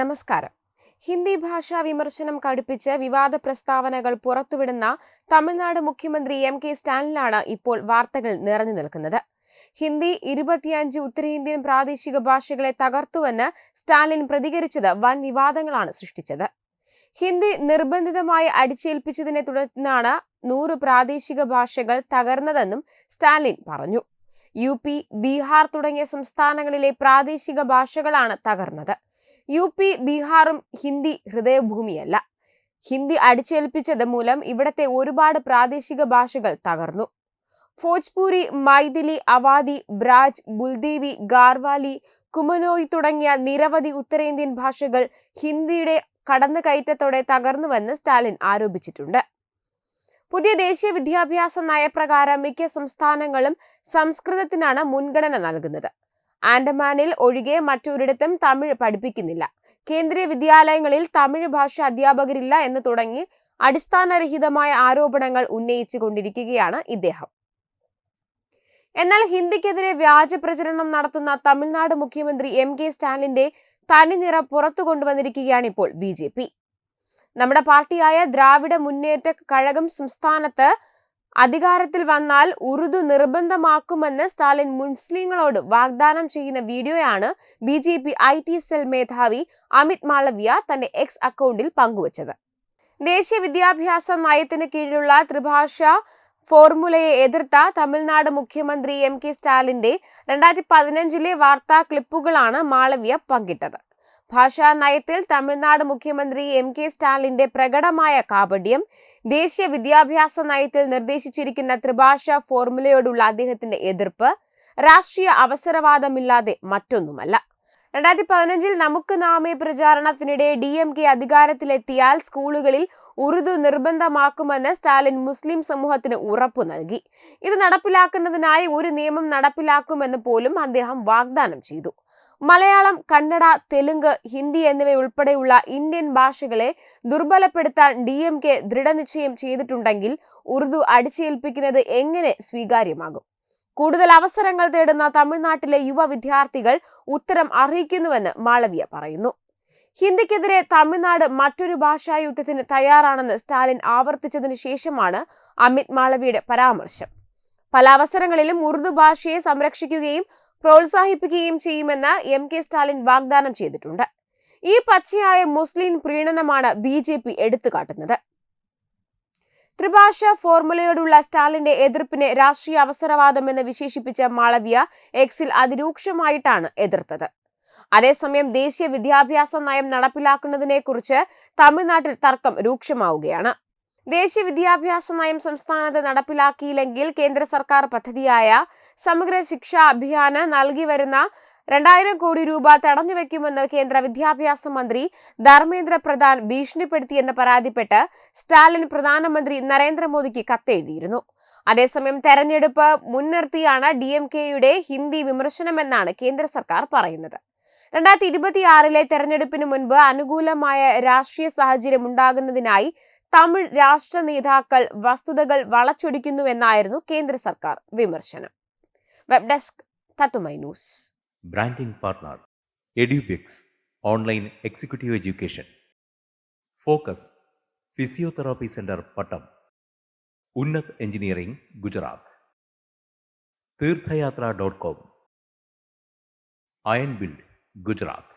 നമസ്കാരം. ഹിന്ദി ഭാഷാ വിമർശനം കടുപ്പിച്ച് വിവാദ പ്രസ്താവനകൾ പുറത്തുവിടുന്ന തമിഴ്നാട് മുഖ്യമന്ത്രി എം കെ സ്റ്റാലിനാണ് ഇപ്പോൾ വാർത്തകൾ നിറഞ്ഞു നിൽക്കുന്നത്. ഹിന്ദി ഇരുപത്തിയഞ്ച് ഉത്തരേന്ത്യൻ പ്രാദേശിക ഭാഷകളെ തകർത്തുവെന്ന് സ്റ്റാലിൻ പ്രതികരിച്ചത് വൻ വിവാദങ്ങളാണ് സൃഷ്ടിച്ചത്. ഹിന്ദി നിർബന്ധിതമായി അടിച്ചേൽപ്പിച്ചതിനെ തുടർന്നാണ് നൂറ് പ്രാദേശിക ഭാഷകൾ തകർന്നതെന്നും സ്റ്റാലിൻ പറഞ്ഞു. യു ബീഹാർ തുടങ്ങിയ സംസ്ഥാനങ്ങളിലെ പ്രാദേശിക ഭാഷകളാണ് തകർന്നത്. യു പി ബീഹാറും ഹിന്ദി ഹൃദയഭൂമിയല്ല. ഹിന്ദി അടിച്ചേൽപ്പിച്ചത് മൂലം ഇവിടത്തെ ഒരുപാട് പ്രാദേശിക ഭാഷകൾ തകർന്നു. ഫോജ്പൂരി മൈഥിലി അവാദി ബ്രാജ് ബുൽദേവി ഗാർവാലി കുമനോയ് തുടങ്ങിയ നിരവധി ഉത്തരേന്ത്യൻ ഭാഷകൾ ഹിന്ദിയുടെ കടന്നുകയറ്റത്തോടെ തകർന്നുവെന്ന് സ്റ്റാലിൻ ആരോപിച്ചിട്ടുണ്ട്. പുതിയ ദേശീയ വിദ്യാഭ്യാസ നയപ്രകാരം മിക്ക സംസ്ഥാനങ്ങളും സംസ്കൃതത്തിനാണ് മുൻഗണന നൽകുന്നത്. ആൻഡമാനിൽ ഒഴികെ മറ്റൊരിടത്തും തമിഴ് പഠിപ്പിക്കുന്നില്ല. കേന്ദ്രീയ വിദ്യാലയങ്ങളിൽ തമിഴ് ഭാഷ അധ്യാപകരില്ല എന്ന് തുടങ്ങി അടിസ്ഥാനരഹിതമായ ആരോപണങ്ങൾ ഉന്നയിച്ചു കൊണ്ടിരിക്കുകയാണ് ഇദ്ദേഹം. എന്നാൽ ഹിന്ദിക്കെതിരെ വ്യാജ പ്രചരണം നടത്തുന്ന തമിഴ്നാട് മുഖ്യമന്ത്രി എം കെ സ്റ്റാലിന്റെ തനിനിറ പുറത്തു കൊണ്ടുവന്നിരിക്കുകയാണ് ഇപ്പോൾ ബി ജെ പി. നമ്മുടെ പാർട്ടിയായ ദ്രാവിഡ മുന്നേറ്റ കഴകം സംസ്ഥാനത്ത് അധികാരത്തിൽ വന്നാൽ ഉറുദു നിർബന്ധമാക്കുമെന്ന് സ്റ്റാലിൻ മുസ്ലിങ്ങളോട് വാഗ്ദാനം ചെയ്യുന്ന വീഡിയോയാണ് B J P I T cell മേധാവി അമിത് മാളവ്യ തന്റെ എക്സ് അക്കൗണ്ടിൽ പങ്കുവച്ചത്. ദേശീയ വിദ്യാഭ്യാസ നയത്തിന് കീഴിലുള്ള ത്രിഭാഷ ഫോർമുലയെ എതിർത്ത തമിഴ്നാട് മുഖ്യമന്ത്രി എം കെ സ്റ്റാലിന്റെ രണ്ടായിരത്തി പതിനഞ്ചിലെ വാർത്താ ക്ലിപ്പുകളാണ് മാളവ്യ പങ്കിട്ടത്. ഭാഷാ നയത്തിൽ തമിഴ്നാട് മുഖ്യമന്ത്രി എം കെ സ്റ്റാലിന്റെ പ്രകടമായ കാപട്യം ദേശീയ വിദ്യാഭ്യാസ നയത്തിൽ നിർദ്ദേശിച്ചിരിക്കുന്ന ത്രിഭാഷ ഫോർമുലയോടുള്ള അദ്ദേഹത്തിന്റെ എതിർപ്പ് രാഷ്ട്രീയ അവസരവാദമില്ലാതെ മറ്റൊന്നുമല്ല. രണ്ടായിരത്തി പതിനഞ്ചിൽ നമുക്ക് നാമേ പ്രചാരണത്തിനിടെ ഡി എം കെ അധികാരത്തിലെത്തിയാൽ സ്കൂളുകളിൽ ഉറുദു നിർബന്ധമാക്കുമെന്ന് സ്റ്റാലിൻ മുസ്ലിം സമൂഹത്തിന് ഉറപ്പു നൽകി. ഇത് നടപ്പിലാക്കുന്നതിനായി ഒരു നിയമം നടപ്പിലാക്കുമെന്ന് പോലും അദ്ദേഹം വാഗ്ദാനം ചെയ്തു. മലയാളം കന്നഡ തെലുങ്ക് ഹിന്ദി എന്നിവയുൾപ്പെടെയുള്ള ഇന്ത്യൻ ഭാഷകളെ ദുർബലപ്പെടുത്താൻ ഡി എം കെ ദൃഢനിശ്ചയം ചെയ്തിട്ടുണ്ടെങ്കിൽ ഉറുദു അടിച്ചേൽപ്പിക്കുന്നത് എങ്ങനെ സ്വീകാര്യമാകും? കൂടുതൽ അവസരങ്ങൾ തേടുന്ന തമിഴ്നാട്ടിലെ യുവ വിദ്യാർത്ഥികൾ ഉത്തരം അറിയിക്കുന്നുവെന്ന് മാളവ്യ പറയുന്നു. ഹിന്ദിക്കെതിരെ തമിഴ്നാട് മറ്റൊരു ഭാഷാ യുദ്ധത്തിന് തയ്യാറാണെന്ന് സ്റ്റാലിൻ ആവർത്തിച്ചതിനു ശേഷമാണ് അമിത് മാളവിയുടെ പരാമർശം. പല അവസരങ്ങളിലും ഉറുദു ഭാഷയെ സംരക്ഷിക്കുകയും പ്രോത്സാഹിപ്പിക്കുകയും ചെയ്യുമെന്ന് എം കെ സ്റ്റാലിൻ വാഗ്ദാനം ചെയ്തിട്ടുണ്ട്. ഈ പച്ചയായ മുസ്ലിം പ്രീണനമാണ് ബി ജെ പി എടുത്തുകാട്ടുന്നത്. ത്രിഭാഷ ഫോർമുലയോടുള്ള സ്റ്റാലിന്റെ എതിർപ്പിനെ രാഷ്ട്രീയ അവസരവാദം എന്ന് വിശേഷിപ്പിച്ച മാളവ്യ എക്സിൽ അതിരൂക്ഷമായിട്ടാണ് എതിർത്തത്. അതേസമയം ദേശീയ വിദ്യാഭ്യാസ നയം നടപ്പിലാക്കുന്നതിനെക്കുറിച്ച് തമിഴ്നാട്ടിൽ തർക്കം രൂക്ഷമാവുകയാണ്. ദേശീയ വിദ്യാഭ്യാസ നയം സംസ്ഥാനത്ത് നടപ്പിലാക്കിയില്ലെങ്കിൽ കേന്ദ്ര സർക്കാർ പദ്ധതിയായ സമഗ്ര ശിക്ഷാ അഭിയാന് നൽകി വരുന്ന രണ്ടായിരം കോടി രൂപ തടഞ്ഞുവെക്കുമെന്ന് കേന്ദ്ര വിദ്യാഭ്യാസ മന്ത്രി ധർമ്മേന്ദ്ര പ്രധാൻ ഭീഷണിപ്പെടുത്തിയെന്ന് പരാതിപ്പെട്ട് സ്റ്റാലിൻ പ്രധാനമന്ത്രി നരേന്ദ്രമോദിക്ക് കത്തെഴുതിയിരുന്നു. അതേസമയം തെരഞ്ഞെടുപ്പ് മുൻനിർത്തിയാണ് ഡി എം കെയുടെ ഹിന്ദി വിമർശനമെന്നാണ് കേന്ദ്ര സർക്കാർ പറയുന്നത്. രണ്ടായിരത്തി ഇരുപത്തിയാറിലെ തെരഞ്ഞെടുപ്പിന് മുൻപ് അനുകൂലമായ രാഷ്ട്രീയ സാഹചര്യം ഉണ്ടാകുന്നതിനായി തമിഴ് രാഷ്ട്ര നേതാക്കൾ വസ്തുതകൾ വളച്ചൊടിക്കുന്നുവെന്നായിരുന്നു കേന്ദ്ര സർക്കാർ വിമർശനം. വെബ് ഡെസ്ക് തത്തുമൈ news branding partner Edubix online executive education focus physiotherapy centre Pattom Unnat engineering Gujarat Tirthayatra dot com iron build Gujarat